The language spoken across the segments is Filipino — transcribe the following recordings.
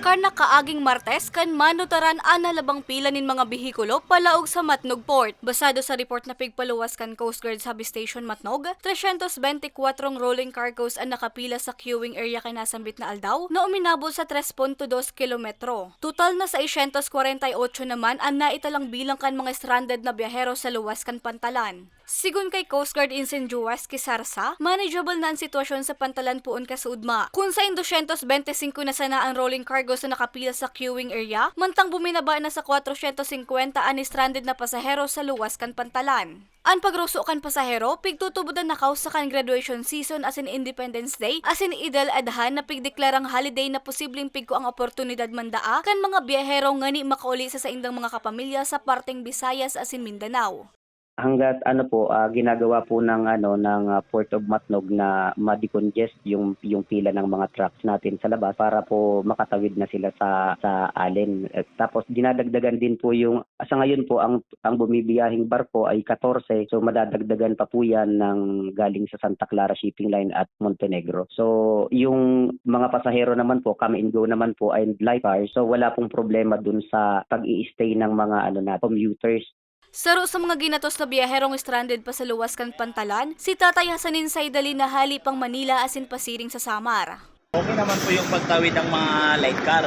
Karna kaaging Martes kan manutaran ana labang pila nin mga bihikulo palaog sa Matnog Port. Basado sa report na pigpaluwas kan Coast Guard Substation Matnog, 324 rolling cargoes ang nakapila sa queuing area kay nasambit na aldaw na uminabol sa 3.2 kilometro. Total na sa 648 naman ang naitalang bilang kan mga stranded na biyahero sa luwas kan Pantalan. Sigun kay Coast Guard Insen Juwas Kisarsa, manageable na ang sitwasyon sa pantalan puon ka sa Udma. Kung sa 225 na sana ang rolling cargo sa nakapila sa queuing area, mantang buminaba na sa 450 ani stranded na pasahero sa luwas kan pantalan. Ang pagruso kan pasahero, pigtutubudan na kaw sa kan graduation season as in Independence Day, as in Idel Adhan na pigdeklarang holiday na posibleng pigko ang oportunidad mandaa kan mga biyahero ngani makauli sa sa indang mga kapamilya sa parteng Visayas as in Mindanao. Hangga't ano po ah, ginagawa po ng ano ng ah, Port of Matnog na ma-decongest yung yung pila ng mga trucks natin sa labas para po makatawid na sila sa sa. Eh, tapos dinadagdagan din po yung sa ngayon po ang ang bumibiyahing barko ay 14 so madadagdagan pa po yan ng galing sa Santa Clara Shipping Line at Montenegro. So yung mga pasahero naman po come and go naman po ay live hour so wala pong problema dun sa pag-i-stay ng mga ano na commuters Saro sa mga ginatos na biyaherong stranded pa sa luwas kan Pantalan, si Tatay Hasanin Saidali na hali pang Manila asin pasiring sa Samar. Okay naman po yung pagtawid ng mga light car.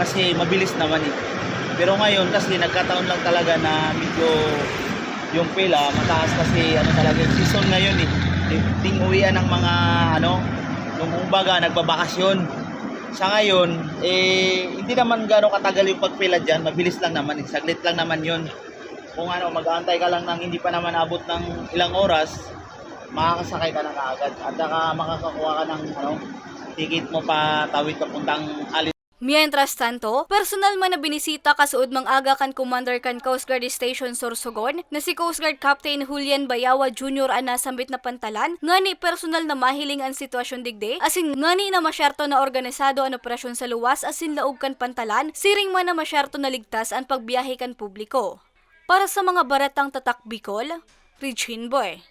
Kasi mabilis naman eh. Pero ngayon kasi nagkataon lang talaga na medyo yung pila mataas kasi ano talaga yung season ngayon eh. Ting uwian ng mga ano, yung kumbaga nagbabakasyon. Sa ngayon, eh, hindi naman gano'ng katagal yung pagpila dyan. Mabilis lang naman. eh. Saglit lang naman yun. Kung ano, mag-aantay ka lang ng hindi pa naman abot ng ilang oras, makakasakay ka na kaagad. At saka makakakuha ka ng ano, ticket mo pa tawid papuntang Alin. Mientras tanto, personal man na binisita kasuod mang aga kan Commander kan Coast Guard Station Sorsogon na si Coast Guard Captain Julian Bayawa Jr. ang nasambit na pantalan, ngani personal na mahiling ang sitwasyon digde, asin ngani na masyerto na organisado ang operasyon sa luwas asin laog kan pantalan, siring man na masyerto na ligtas ang pagbiyahe kan publiko. Para sa mga baratang tatak Bicol, Regine Boy.